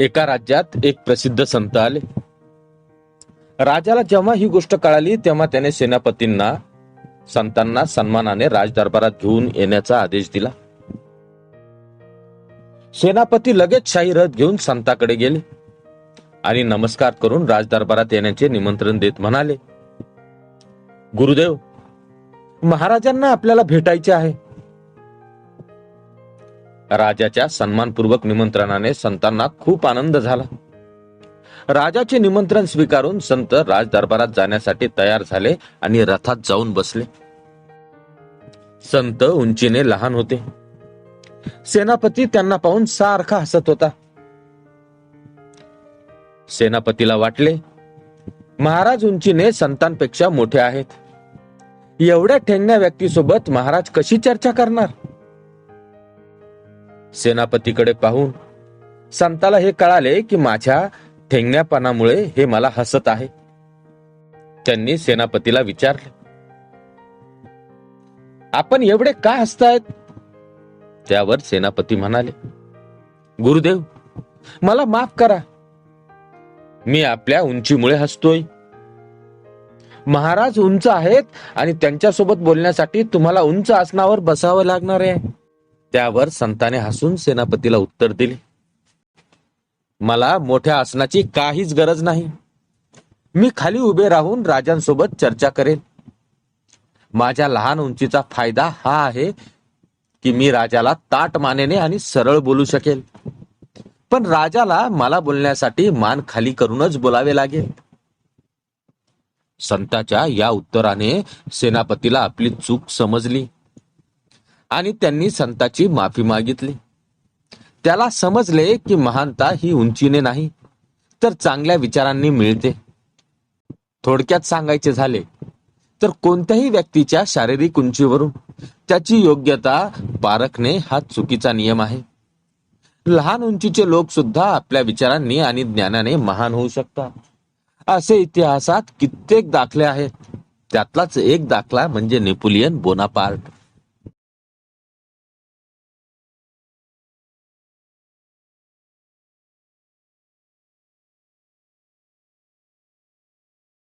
एका राज्यात एक प्रसिद्ध संत आले. राजाला जेव्हा ही गोष्ट कळाली तेव्हा त्याने सेनापतींना संतांना सन्मानाने राजदरबारात घेऊन येण्याचा आदेश दिला. सेनापती लगेच शाही रथ घेऊन संताकडे गेले आणि नमस्कार करून राजदरबारात येण्याचे निमंत्रण देत म्हणाले गुरुदेव महाराजांना आपल्याला भेटायचे आहे. राजाच्या सन्मानपूर्वक निमंत्रणाने संतांना खूप आनंद झाला. राजाचे निमंत्रण स्वीकारून संत राजदरबारात जाण्यासाठी तयार झाले आणि रथात जाऊन बसले. संत उंचीने लहान होते. सेनापती त्यांना पाहून सारखा हसत होता. सेनापतीला वाटले महाराज उंचीने संतांपेक्षा मोठे आहेत. एवढ्या ठेंगण्या व्यक्तीसोबत महाराज कशी चर्चा करणार? सेनापतीकडे पाहून संताला हे कळाले की माझ्या ठेंगण्यापणामुळे हे मला हसत आहे. त्यांनी सेनापतीला विचारले आपण एवढे का हसतायत? त्यावर सेनापती म्हणाले गुरुदेव मला माफ करा. मी आपल्या उंचीमुळे हसतोय. महाराज उंच आहेत आणि त्यांच्यासोबत बोलण्यासाठी तुम्हाला उंच आसनावर बसावं लागणार आहे. त्यावर संताने हसून सेनापतीला उत्तर दिले मला मोठ्या आसनाची काहीच गरज नाही. मी खाली उभे राहून राजांसोबत चर्चा करेन. माझ्या लहान उंचीचा फायदा हा आहे की मी राजाला ताट मानेने आणि सरळ बोलू शकेल. पण राजाला मला बोलण्यासाठी मान खाली करूनच बोलावे लागेल. संताच्या या उत्तराने सेनापतीला आपली चूक समजली. आणि त्यांनी संताची माफी मागितली. त्याला समजले की महानता ही उंचीने नाही तर चांगल्या विचारांनी मिळते. थोडक्यात सांगायचे झाले तर कोणत्याही व्यक्तीच्या शारीरिक उंचीवरून त्याची योग्यता पारखणे हा चुकीचा नियम आहे. लहान उंचीचे लोक सुद्धा आपल्या विचारांनी आणि ज्ञानाने महान होऊ शकतात. असे इतिहासात कित्येक दाखले आहेत. त्यातलाच एक दाखला म्हणजे नेपोलियन बोनापार्ट.